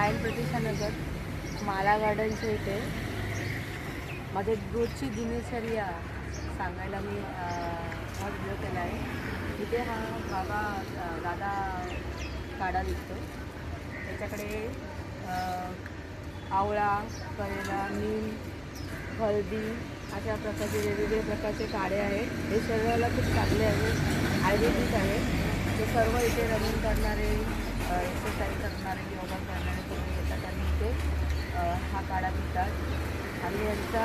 सायन प्रतीक्षानगर माला गार्डनच्या इथे. माझ्या रोजची दिनचर्या सांगायला मी हा व्हिडिओ केला आहे. इथे हा बाबा दादा काढा विकतो. त्याच्याकडे आवळा करेला नीम हळदी अशा प्रकारचे वेगवेगळे प्रकारचे काढे आहेत. हे शरीराला खूप चांगले आहेत आयुर्वेदिक आहे. ते सर्व इथे रनिंग करणारे एक्सरसाइज करणारे योगा करणारे सर्व येतात आणि ते हा काढा पितात आणि यांचा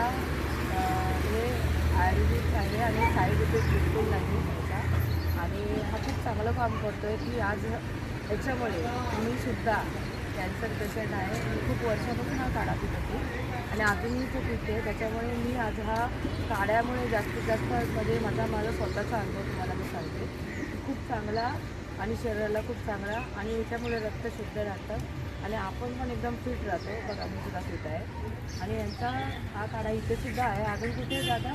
हे आयुर्वेदिक आहे आणि साईड इफेक्ट बिलकुल नाही त्याचा. आणि हा खूप चांगलं काम करतो आहे की आज याच्यामुळे मी सुद्धा कॅन्सर पेशंट आहे. मी खूप वर्षापासून हा काढा पित होती. आणि अजूनही खूप पिते त्याच्यामुळे मी आज हा काढ्यामुळे जास्तीत जास्त म्हणजे माझा माझा स्वतःचा अनुभव तुम्हाला मी सांगते. खूप चांगला आणि शरीराला खूप चांगला आणि याच्यामुळे रक्त शुद्ध राहतं. आणि आपण पण एकदम फिट राहतो. बघा मी सुद्धा फिट आहे. आणि यांचा हा काढा इथे सुद्धा आहे. अजून कुठे गार्डन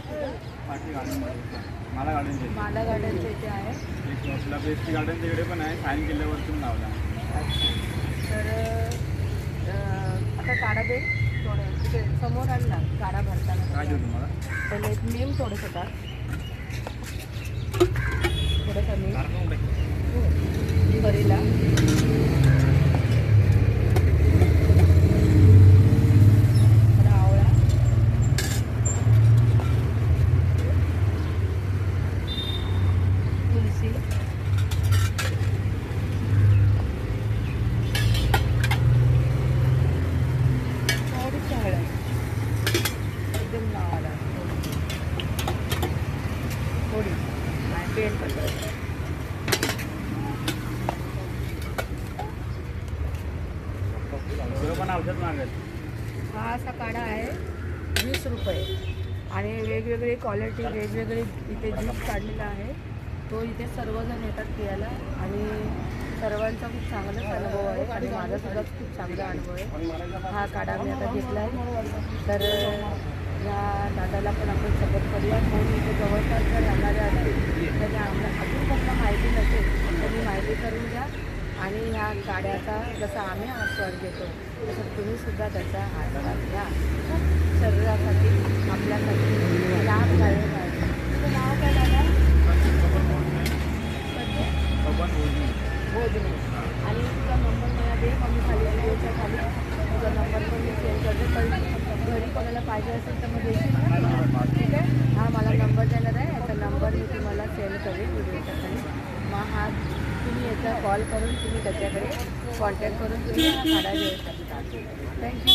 मला गार्डनचे माला गार्डनच्या इथे आहे. एक आपला बेस्टी गार्डन तिकडे पण आहे. सायन किल्ल्यावरतून लावला तर आता काढा दे. थोडं तिथे समोर आण ना. काढा भरताना. पहिले एक नेम थोडंसं टाक थोडंसं नेम करीला थोडा आवळा तुलसी थोडीशी हळद एकदम लावाला थोडी हा असा काढा आहे. वीस रुपये. आणि वेगवेगळी क्वालिटी वेगवेगळी इथे ज्यूस काढलेला आहे. तो इथे सर्वजण येतात पियाला आणि सर्वांचा खूप चांगलाच अनुभव आहे. आणि माझा सुद्धा खूप चांगला अनुभव आहे. हा काढा मी आता घेतला आहे तर या दादाला पण आपण सपोर्ट करूया. कोण इथे जवळपास जर राहणारे असतील त्यांनी आम्हाला अजून कोणाला माहिती नसेल त्यांनी माहिती करून घ्या. आणि ह्या गाड्याचा जसा आम्ही आस्वाद घेतो तसं तुम्ही सुद्धा त्याचा आस्वाद घ्या. शरीरासाठी आपल्यासाठी लाभदायक आहे. तुझं नाव काय दादा? भोजने. आणि तुझा नंबर मला दे कमी मी खाली याच्या खाली. तुझा नंबर पण मी सेंड करते. पण घरी कोणाला पाहिजे असेल तर मग देशील ठीक आहे? हा मला नंबर देणार आहे. याचा नंबर मी तुम्हाला सेंड करेन व्हिडिओच्या खाली मग हा तुम्ही याचा कॉल करून तुम्ही त्याच्याकडे कॉन्टॅक्ट करून तुम्ही काढा घेऊ शकता. थँक्यू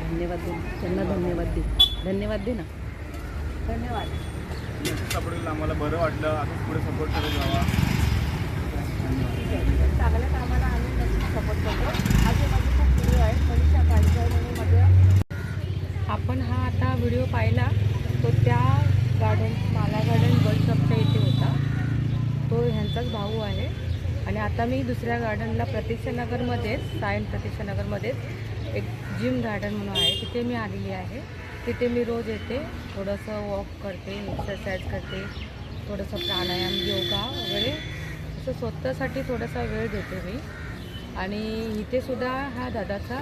धन्यवाद दे त्यांना धन्यवाद दे धन्यवाद दे ना. धन्यवाद. आम्हाला बरं वाटलं. असंच पुढे सपोर्ट करत जावा चांगल्या कामाला आम्ही नक्कीच सपोर्ट करतो असे माझे खूप व्हिडिओ आहेत मनीषा पालकर म्हणून माझ्या आपण हा आता व्हिडिओ पाहिला तो त्या गार्डन माला गार्डन बस स्टॉपच्या इथे होता तो भाऊ आहे. आणि आता मी दुसऱ्या गार्डनला प्रतीक्षानगरमध्येच सायन प्रतीक्षानगरमध्येच एक जिम गार्डन म्हणून आहे. तिथे मी आलेली आहे. तिथे मी रोज येते. थोडंसं वॉक करते एक्सरसाइज करते. थोडंसं प्राणायाम योगा वगैरे. असं स्वतःसाठी थोडासा वेळ देते मी. आणि इथेसुद्धा हा दादाचा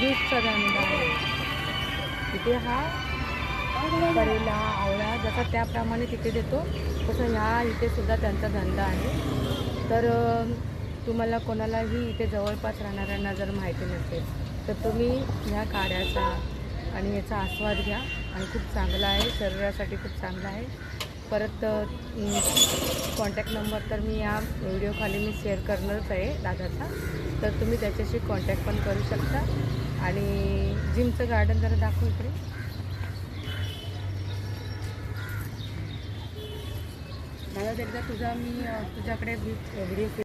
ज्यूसचा धंदा आहे. तिथे हा करेला आवळा जसा त्याप्रमाणे तिथे देतो तसं ह्या इथे सुद्धा त्यांचा धंदा आहे. तर तुम्हाला कोणालाही इथे जवळपास राहणाऱ्यांना जर माहिती नसेल तर तुम्ही ह्या काड्याचा आणि याचा आस्वाद घ्या आणि खूप चांगला आहे शरीरासाठी खूप चांगला आहे. परत कॉन्टॅक्ट नंबर तर मी या व्हिडिओखाली मी शेअर करणारच आहे दादाचा. तर तुम्ही त्याच्याशी कॉन्टॅक्ट पण करू शकता. आणि जिमचं गार्डन जरा दाखवू इकडे. एकदा तुझा मी तुझ्याकडे व्हिडिओ